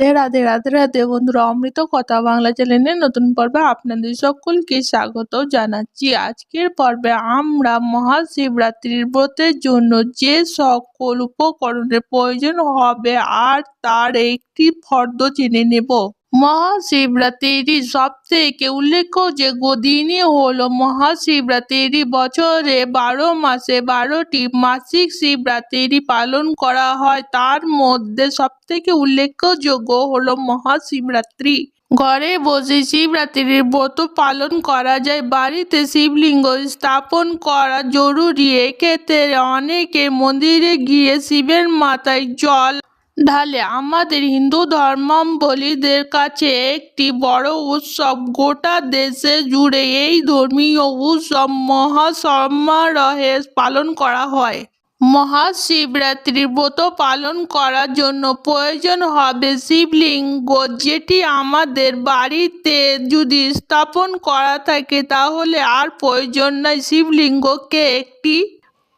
রাধে রাধে রাধে রাধে বন্ধুরা, অমৃত কথা বাংলা চ্যানেলের নতুন পর্বে আপনাদের সকলকে স্বাগত জানাচ্ছি। আজকের পর্বে আমরা মহাশিবরাত্রির ব্রতের জন্য যে সকল উপকরণের প্রয়োজন হবে আর তার একটি ফর্দ জেনে নেব। মহাশিবরাত্রি সব থেকে উল্লেখযোগ্য দিনই হল মহাশিবরাত্রি বছরে বারো মাসে বারোটি মাসিক শিবরাত্রি পালন করা হয়। তার মধ্যে সব থেকে উল্লেখযোগ্য হল মহাশিবরাত্রি। ঘরে বসে শিবরাত্রির ব্রত পালন করা যায়। বাড়িতে শিবলিঙ্গ স্থাপন করা জরুরি। এক্ষেত্রে অনেকে মন্দিরে গিয়ে শিবের মাথায় জল ঢালে আমাদের হিন্দু ধর্মাবলীদের কাছে একটি বড় উৎসব। গোটা দেশে জুড়ে এই ধর্মীয় উৎসব মহাসমারোহে পালন করা হয়। মহাশিবরাত্রির ব্রত পালন করার জন্য প্রয়োজন হবে শিবলিঙ্গ। যেটি আমাদের বাড়িতে যদি স্থাপন করা থাকে, তাহলে আর প্রয়োজন নাই। শিবলিঙ্গকে একটি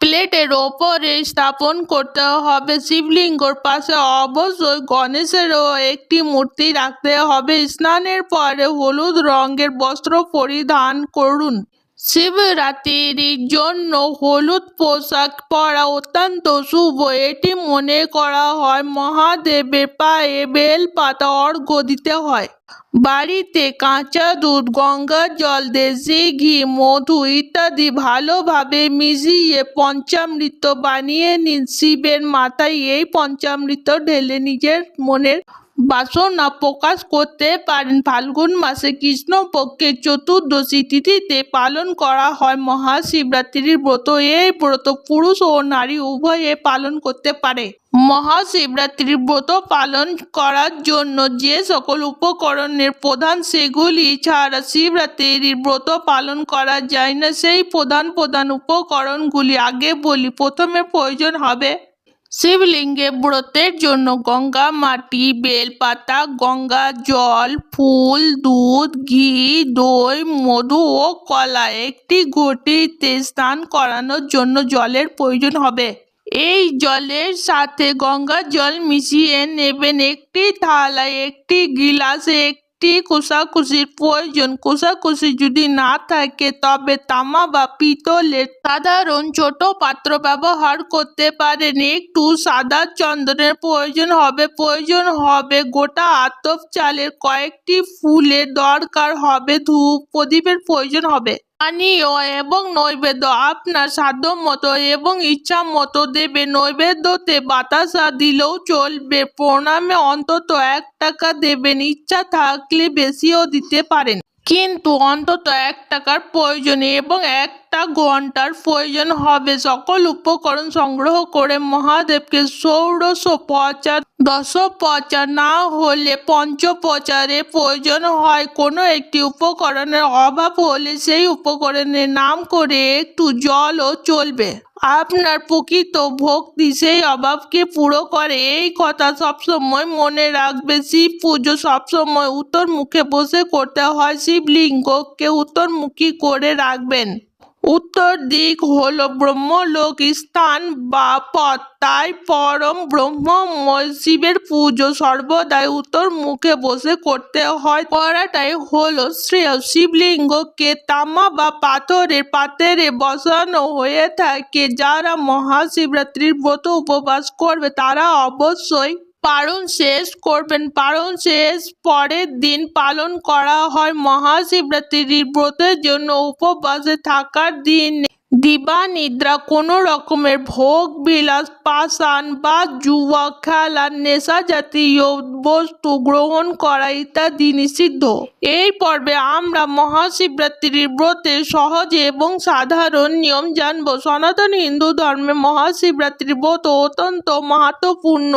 প্লেটের ওপরে স্থাপন করতে হবে। শিবলিঙ্গর পাশে অবশ্যই গণেশেরও একটি মূর্তি রাখতে হবে। স্নানের পরে হলুদ রঙের বস্ত্র পরিধান করুন। শিবরাত্রির জন্য হলুদ পোশাক পরা অত্যন্ত শুভ। এটি মনে করা হয় মহাদেবের পায়ে বেলপাতা অর্ঘ্য দিতে হয়। বাড়িতে কাঁচা দুধ, গঙ্গার জল, দেশি ঘি, মধু ইত্যাদি ভালোভাবে মিশিয়ে পঞ্চামৃত বানিয়ে নিন। শিবের মাথায় এই পঞ্চামৃত ঢেলে নিজের মনের বাসনা প্রকাশ করতে পারেন। ফাল্গুন মাসে কৃষ্ণপক্ষের চতুর্দশী তিথিতে পালন করা হয়। মহাশিবরাত্রির ব্রত। এই ব্রত পুরুষ ও নারী উভয়ে পালন করতে পারে। মহাশিবরাত্রির ব্রত পালন করার জন্য যে সকল উপকরণের প্রধান, সেগুলি ছাড়া শিবরাত্রির ব্রত পালন করা যায় না। সেই প্রধান প্রধান উপকরণগুলি আগে বলি। প্রথমে প্রয়োজন হবে শিবলিঙ্গে ব্রতের জন্য গঙ্গা, মাটি, বেলপাতা, গঙ্গা, জল, ফুল, দুধ, ঘি, দই, মধু ও কলা একটি ঘটিতে স্নান করানোর জন্য জলের প্রয়োজন হবে। এই জলের সাথে গঙ্গা জল মিশিয়ে নেবেন একটি থালায়, একটি গিলাসে একটি কোষাকুষির প্রয়োজন। কোষাকুষি যদি না থাকে, তবে তামা বা পিতলের সাধারণ ছোট পাত্র ব্যবহার করতে পারেন। একটু সাদা চন্দনের প্রয়োজন হবে। প্রয়োজন হবে গোটা আতপ চালের কয়েকটি ফুলের দরকার হবে। ধূপ প্রদীপের প্রয়োজন হবে। পানীয় এবং নৈবেদ্য আপনার সাধ্য মতো এবং ইচ্ছা মতো দেবে। নৈবেদ্যতে বাতাসা দিলেও চলবে। প্রণামে অন্তত এক টাকা দেবেন। ইচ্ছা থাকলে বেশিও দিতে পারেন। কিন্তু অন্তত এক টাকার প্রয়োজনে এবং একটা ঘণ্টার প্রয়োজন হবে। সকল উপকরণ সংগ্রহ করে মহাদেবকে ষোড়শোপচার, দশোপচার না হলে পঞ্চোপচারের প্রয়োজন হয়। কোনো একটি উপকরণের অভাব হলে সেই উপকরণের নাম করে একটু জলও চলবে। আপনার প্রকৃত ভক্তি সেই অভাবকে পুরো করে। এই কথা সবসময় মনে রাখবে। শিব পুজো সবসময় উত্তর মুখে বসে করতে হয়। শিবলিঙ্গকে উত্তরমুখী করে রাখবেন। উত্তর দিক হলো ব্রহ্মলোক স্থান বা পথ। তাই পরম ব্রহ্ম শিবের পুজো সর্বদাই উত্তর মুখে বসে করতে হয়। করাটাই হলো শ্রেয়। শিবলিঙ্গকে তামা বা পাথরের পাত্রে বসানো হয়ে থাকে। যারা মহাশিবরাত্রির ব্রত উপবাস করবে তারা অবশ্যই পালন শেষ করবেন। পালন শেষ পরের দিন পালন করা হয়। মহাশিবরাত্রির ব্রতের জন্য উপবাসে থাকার দিন। দিবা, নিদ্রা, কোনো রকমের ভোগ, বিলাস, পাষাণ বা জুয়া, খেলা, নেশা জাতীয় বস্তু গ্রহণ করা ইত্যাদি নিষিদ্ধ। এই পর্বে আমরা মহাশিবরাত্রির ব্রতের সহজ এবং সাধারণ নিয়ম জানব। সনাতন হিন্দু ধর্মে মহাশিবরাত্রির ব্রত অত্যন্ত মাহাত্মপূর্ণ।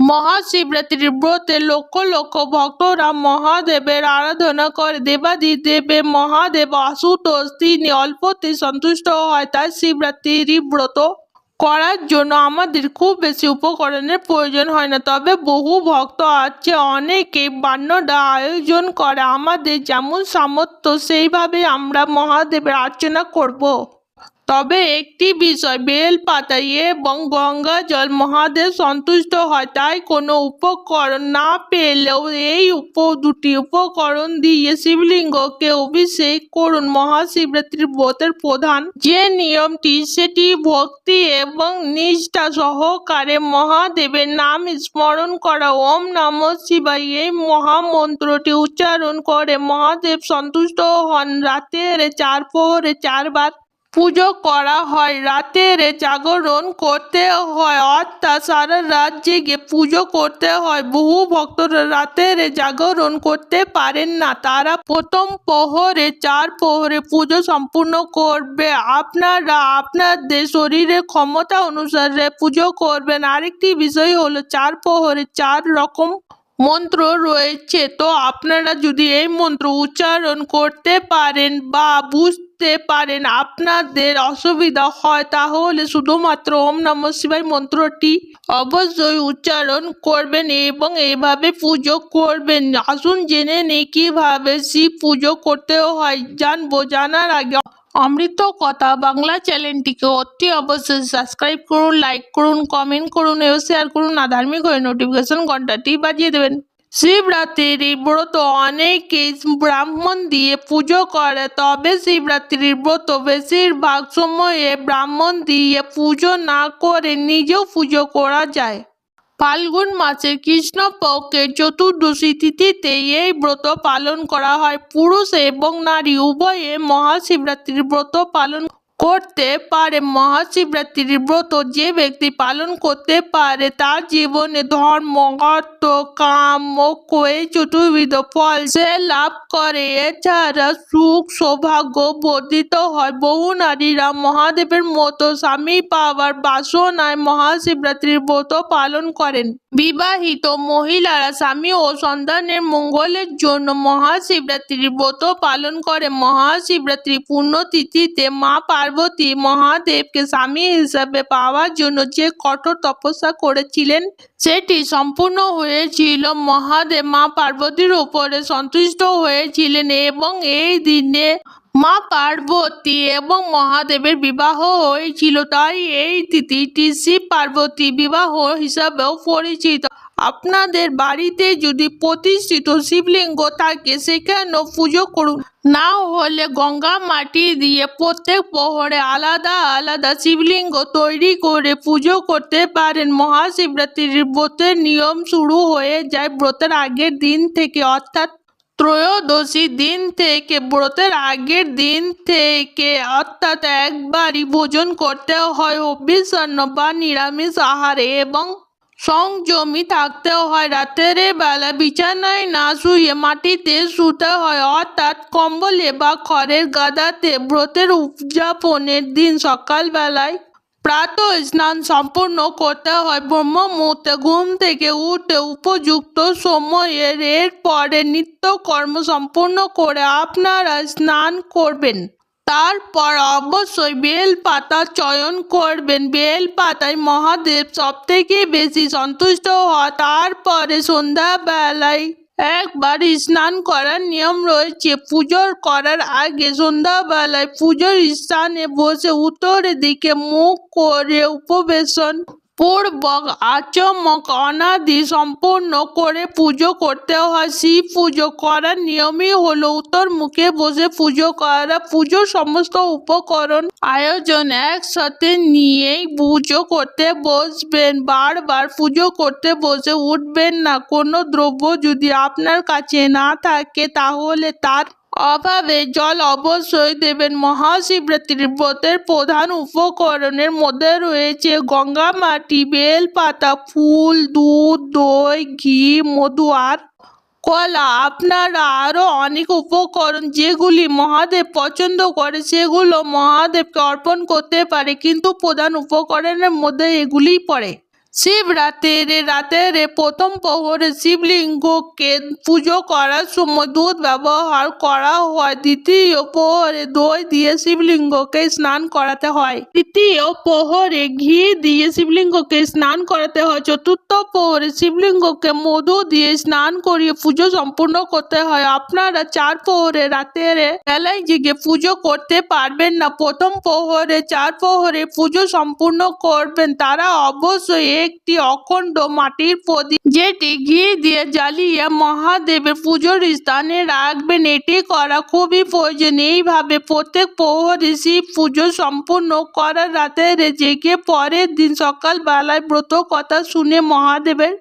মহাশিবরাত্রির ব্রতে লক্ষ লক্ষ ভক্তরা মহাদেবের আরাধনা করে। দেবাদিদেবে মহাদেব আশুতোষ, তিনি অল্পতে সন্তুষ্ট হয় তাই শিবরাত্রির ব্রত করার জন্য আমাদের খুব বেশি উপকরণের প্রয়োজন হয় না। তবে বহু ভক্ত আছে, অনেকে বান্নডা আয়োজন করে। আমাদের যেমন সামর্থ্য সেইভাবে আমরা মহাদেবের আর্চনা করব। তবে একটি বিষয়, বেল পাতা এবং গঙ্গা জল মহাদেব সন্তুষ্ট হয়, তাই কোনো উপকরণ না পেলেও এই উপ, দুটি উপকরণ দিয়ে শিবলিঙ্গকে অভিষেক করুন মহাশিবরাত্রির ব্রতের প্রধান। যে নিয়মটি, সেটি ভক্তি এবং নিষ্ঠা সহকারে মহাদেবের নাম স্মরণ করা। ওম নম শিবায় এই মহামন্ত্রটি উচ্চারণ করে মহাদেব সন্তুষ্ট হন। রাতের চার প্রহরে চারবার পুজো করা হয়। রাতের জাগরণ করতে হয়। অর্থাৎ সারা রাত জেগে পুজো করতে হয়। বহু ভক্তরা রাতের জাগরণ করতে পারেন না। তারা প্রথম প্রহরে, চার প্রহরে পুজো সম্পূর্ণ করবে। আপনারা আপনাদের শরীরের ক্ষমতা অনুসারে পুজো করবেন। আরেকটি বিষয় হলো, চার প্রহরে চার রকম মন্ত্র রয়েছে। তো আপনারা যদি এই মন্ত্র উচ্চারণ করতে পারেন বা বুঝতে পারেন আপনাদের অসুবিধা হয়, তাহলে শুধুমাত্র ওম নম শিবায় মন্ত্রটি অবশ্যই উচ্চারণ করবেন এবং এইভাবে পুজো করবেন। আসুন জেনে নিই কীভাবে শিব পুজো করতে হয়। জানব, জানার আগে অমৃত কথা বাংলা চ্যানেলটিকে অতি অবশ্যই সাবস্ক্রাইব করুন লাইক করুন কমেন্ট করুন এবং শেয়ার করুন। আর ধার্মিক হয়ে নোটিফিকেশন ঘন্টাটি বাজিয়ে দেবেন। শিবরাত্রির ব্রত অনেকে ব্রাহ্মণ দিয়ে পুজো করে, তবে শিবরাত্রির ব্রত বেশিরভাগ সময়ে ব্রাহ্মণ দিয়ে পুজো না করে নিজেও পুজো করা যায়। ফাল্গুন মাসের কৃষ্ণপক্ষের চতুর্দশী তিথিতে এই ব্রত পালন করা হয়। পুরুষ এবং নারী উভয়ে মহাশিবরাত্রির ব্রত পালন করতে পারে। মহাশিবরাত্রির ব্রত যে ব্যক্তি পালন করতে পারে, তার জীবনে ধর্ম, অর্থ, কাম মোক্ষ চতুর্বিধ ফল সে লাভ করে। এছাড়া সুখ সৌভাগ্য বর্ধিত হয়। বহু নারীরা মহাদেবের মতো স্বামী পাওয়ার বাসনায় মহাশিবরাত্রির ব্রত পালন করেন। বিবাহিত মহিলারা স্বামী ও সন্তানের মঙ্গলের জন্য মহাশিবরাত্রির ব্রত পালন করে। মহাশিবরাত্রি পুণ্যতিথিতে মা পার্বতী মহাদেবকে স্বামী হিসাবে পাওয়ার জন্য যে কঠোর তপস্যা করেছিলেন, সেটি সম্পূর্ণ হয়েছিল। মহাদেব মা পার্বতীর উপরে সন্তুষ্ট হয়েছিলেন এবং এই দিনে মা পার্বতী এবং মহাদেবের বিবাহ হয়েছিল। তাই এই তিথিটি শিব পার্বতী বিবাহ হিসাবেও পরিচিত। আপনাদের বাড়িতে যদি প্রতিষ্ঠিত শিবলিঙ্গ থাকে, সেখানেও পুজো করুন। না হলে গঙ্গা মাটি দিয়ে প্রত্যেক প্রহরে আলাদা আলাদা শিবলিঙ্গ তৈরি করে পুজো করতে পারেন। মহাশিবরাত্রির ব্রতের নিয়ম শুরু হয়ে যায় ব্রতের আগের দিন থেকে, অর্থাৎ ত্রয়োদশী দিন থেকে, ব্রতের আগের দিন থেকে, অর্থাৎ একবারই ভোজন করতে হয়। অভ্যিসান্ন বা নিরামিষ আহারে এবং সংযমী থাকতে হয়। রাতের বেলা বিছানায় না শুয়ে মাটিতে শুতে হয়। অর্থাৎ কম্বলে বা খড়ের গাদাতে ব্রতের উদযাপনের দিন সকালবেলায় প্রাত স্নান সম্পূর্ণ করতে হয়। ব্রহ্ম মুহূর্তে ঘুম থেকে উঠে উপযুক্ত সময়ের এরপরে নিত্যকর্ম সম্পূর্ণ করে আপনারা স্নান করবেন। তারপর অবশ্যই বেল পাতা চয়ন করবেন। বেল পাতায় মহাদেব সব থেকে বেশি সন্তুষ্ট হয় তারপরে সন্ধ্যাবেলায় একবার স্নান করার নিয়ম রয়েছে। পুজোর করার আগে সন্ধ্যাবেলায় পুজোর স্থানে বসে উত্তরের দিকে মুখ করে উপবেশন পূর্বক আচমক অনাদি সম্পূর্ণ করে পুজো করতে হয়। শিব পুজো করার নিয়মই হলো, উত্তর মুখে বসে পুজো করা। পুজোর সমস্ত উপকরণ আয়োজন একসাথে নিয়েই পুজো করতে বসবেন। বারবার পুজো করতে বসে উঠবেন না। কোনো দ্রব্য যদি আপনার কাছে না থাকে, তাহলে তার অভাবে জল অবশ্যই দেবেন। মহাশিবরাত্রির ব্রতের প্রধান উপকরণের মধ্যে রয়েছে গঙ্গা মাটি, বেলপাতা, ফুল, দুধ, দই, ঘি, মধু আর কলা। আপনারা আরও অনেক উপকরণ যেগুলি মহাদেব পছন্দ করে, সেগুলো মহাদেবকে অর্পণ করতে পারে, কিন্তু প্রধান উপকরণের মধ্যে এগুলিই পড়ে। শিবরাত্রির রাতের প্রথম প্রহরে শিবলিঙ্গকে পুজো করার সময় দুধ ব্যবহার করা হয়। দ্বিতীয় প্রহরে দই দিয়ে শিবলিঙ্গকে স্নান করাতে হয়। তৃতীয় প্রহরে ঘি দিয়ে শিবলিঙ্গকে স্নান করাতে হয়। চতুর্থ প্রহরে শিবলিঙ্গকে মধু দিয়ে স্নান করিয়ে পুজো সম্পূর্ণ করতে হয়। আপনারা চার প্রহরে রাতের বেলায় জেগে পুজো করতে পারবেন না। প্রথম প্রহরে চার প্রহরে পুজো সম্পূর্ণ করবেন। তারা অবশ্যই একটি অখণ্ড মাটির প্রদীপ যেটি ঘি দিয়ে জ্বালিয়ে মহাদেবের পুজোর স্থানে রাখবেন। এটি করা খুবই প্রয়োজন এইভাবে প্রত্যেক প্রহরে শিব পুজো সম্পূর্ণ করার রাতের জেগে পরের দিন সকালবেলায় ব্রত কথা শুনে মহাদেবের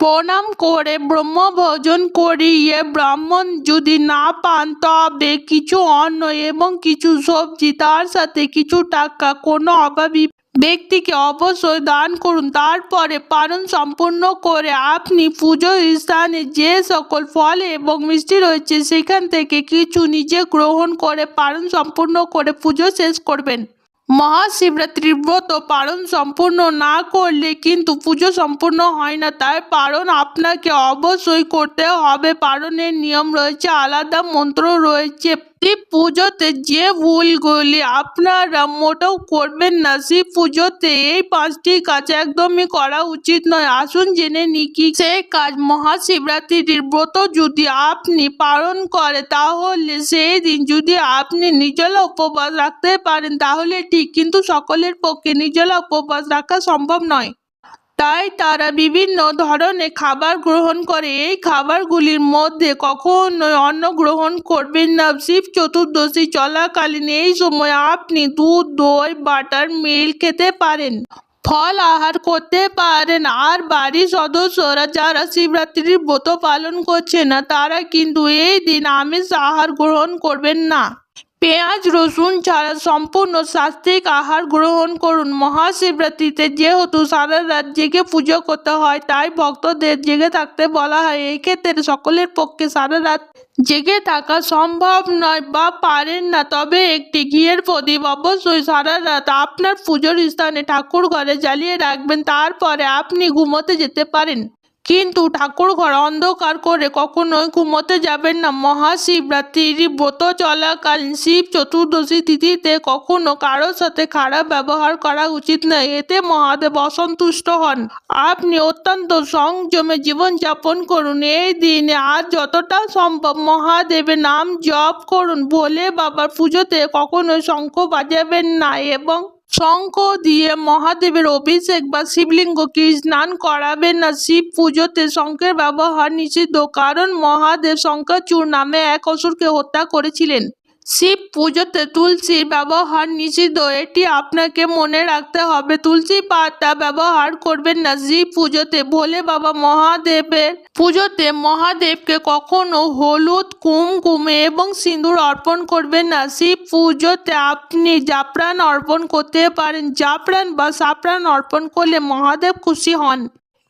প্রণাম করে ব্রহ্ম ভোজন করিয়ে ব্রাহ্মণ যদি না পান তবে কিছু অন্ন এবং কিছু সবজি, তার সাথে কিছু টাকা, কোনো অভাবী ব্যক্তিকে অবশ্যই দান করুন। তারপরে পালন সম্পূর্ণ করে আপনি পুজো স্থানে যে সকল ফল এবং মিষ্টি রয়েছে সেখান থেকে কিছু নিজে গ্রহণ করে পালন সম্পূর্ণ করে পুজো শেষ করবেন। মহাশিবরাত্রির ব্রত পালন সম্পূর্ণ না করলে কিন্তু পুজো সম্পূর্ণ হয় না। তাই পালন আপনাকে অবশ্যই করতে হবে। পালনের নিয়ম রয়েছে, আলাদা মন্ত্র রয়েছে শিব পুজোতে যে ভুলগুলি আপনারা মোটেও করবেন না শিব পুজোতে এই পাঁচটি কাজ একদমই করা উচিত নয়। আসুন জেনে নিই কি সেই কাজ। মহাশিবরাত্রির ব্রত যদি আপনি পালন করে তাহলে সেই দিন যদি আপনি নিজলা উপবাস রাখতে পারেন, তাহলে ঠিক। কিন্তু সকলের পক্ষে নিজলা উপবাস রাখা সম্ভব নয়। তাই তারা বিভিন্ন ধরনের খাবার গ্রহণ করে। এই খাবারগুলির মধ্যে কখনোই অন্ন গ্রহণ করবেন না। শিব চতুর্দশী চলাকালীন এই সময় আপনি দুধ, দই, বাটার, মিল্ক খেতে পারেন। ফল আহার করতে পারেন। আর বাড়ির সদস্যরা যারা শিবরাত্রির ব্রত পালন করছে না, তারা কিন্তু এই দিন আমিষ আহার গ্রহণ করবেন না। পেঁয়াজ, রসুন ছাড়া সম্পূর্ণ সাত্বিক আহার গ্রহণ করুন। মহাশিবরাত্রিতে যেহেতু সারা রাত জেগে পুজো করতে হয়, তাই ভক্তদের জেগে থাকতে বলা হয়। এই ক্ষেত্রে সকলের পক্ষে সারা রাত জেগে থাকা সম্ভব নয় বা পারেন না। তবে একটি ঘিয়ের প্রদীপ অবশ্যই সারা রাত আপনার পুজোর স্থানে ঠাকুর ঘরে জ্বালিয়ে রাখবেন। তারপরে আপনি ঘুমোতে যেতে পারেন। কিন্তু ঠাকুর ঘর অন্ধকার করে কখনোই ঘুমোতে যাবেন না। মহাশিবরাত্রির ব্রত চলাকালীন শিব চতুর্দশী তিথিতে কখনো কারোর সাথে খারাপ ব্যবহার করা উচিত নয়। এতে মহাদেব অসন্তুষ্ট হন। আপনি অত্যন্ত সংযমে জীবনযাপন করুন। এই দিনে আর যতটা সম্ভব মহাদেবের নাম জপ করুন। ভোলে বাবার পুজোতে কখনোই শঙ্খ বাজাবেন না এবং শঙ্খ দিয়ে মহাদেবের অভিষেক বা শিবলিঙ্গকে স্নান করাবেন না। শিব পুজোতে শঙ্খের ব্যবহার নিষিদ্ধ, কারণ মহাদেব শঙ্কাচুর নামে এক অসুরকে হত্যা করেছিলেন। শিব পুজোতে তুলসীর ব্যবহার নিষিদ্ধ, এটি আপনাকে মনে রাখতে হবে। তুলসী পাতা ব্যবহার করবেন না শিব পুজোতে। ভোলে বাবা মহাদেবের পুজোতে মহাদেবকে কখনো হলুদ, কুমকুম এবং সিঁদুর অর্পণ করবেন না। শিব পুজোতে আপনি জাফরান অর্পণ করতে পারেন। জাফরান বা সাফরান অর্পণ করলে মহাদেব খুশি হন।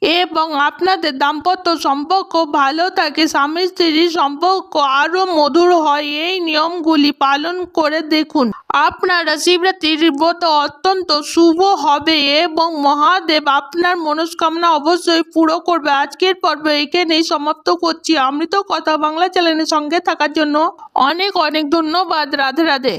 এবং আপনাদের দাম্পত্য সম্পর্ক ভালো থাকে, স্বামী স্ত্রীর সম্পর্ক আরও মধুর হয়, এই নিয়মগুলি পালন করে দেখুন। আপনারা শিবরাত্রির ব্রত অত্যন্ত শুভ হবে এবং মহাদেব আপনার মনস্কামনা অবশ্যই পুরো করবে। আজকের পর্ব এখানেই সমাপ্ত করছি। অমৃত কথা বাংলা চ্যানেলের সঙ্গে থাকার জন্য অনেক অনেক ধন্যবাদ। রাধে রাধে।